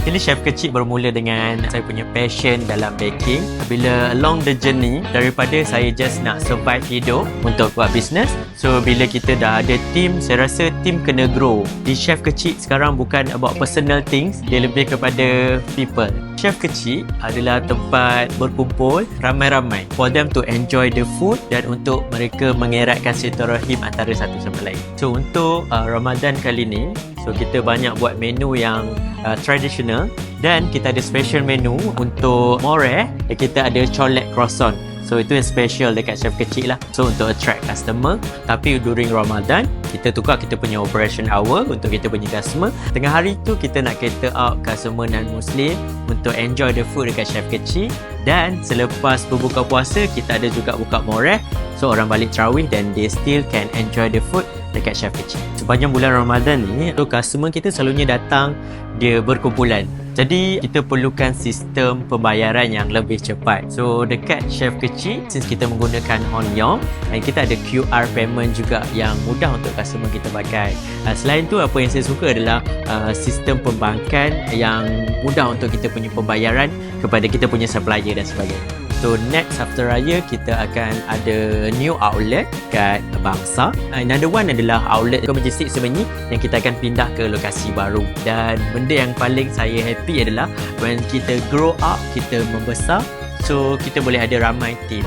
Jadi chef kecil bermula dengan saya punya passion dalam baking. Bila along the journey daripada saya just nak survive hidup untuk buat business. So bila kita dah ada team, saya rasa team kena grow. Di chef kecil sekarang bukan about personal things, dia lebih kepada people. Chef kecil adalah tempat berkumpul ramai-ramai for them to enjoy the food dan untuk mereka mengeratkan silaturahim antara satu sama lain. So untuk uh, Ramadan kali ni, so kita banyak buat menu yang uh, traditional. Dan kita ada special menu untuk more rare kita ada chocolate croissant. So itu yang special dekat chef kecil lah. So untuk attract customer. Tapi during Ramadan Kita tukar kita punya operation hour Untuk kita punya customer. Tengah hari tu kita nak cater out customer non-Muslim Untuk enjoy the food dekat chef kecil. Dan selepas berbuka puasa Kita ada juga buka moreh So orang balik terawih Dan they still can enjoy the food dekat chef kecil Sepanjang bulan Ramadan ni So customer kita selalunya datang Dia berkumpulan jadi kita perlukan sistem pembayaran yang lebih cepat. So dekat chef kecil since kita menggunakan Honyong dan kita ada QR payment juga yang mudah untuk customer kita pakai. Uh, selain tu apa yang saya suka adalah uh, sistem pembankan yang mudah untuk kita punya pembayaran kepada kita punya supplier dan sebagainya. So next after raya kita akan ada new outlet kat Bangsa. Another one adalah outlet ke Majestic sebenarnya yang kita akan pindah ke lokasi baru. Dan benda yang paling saya happy adalah when kita grow up, kita membesar, so kita boleh ada ramai team.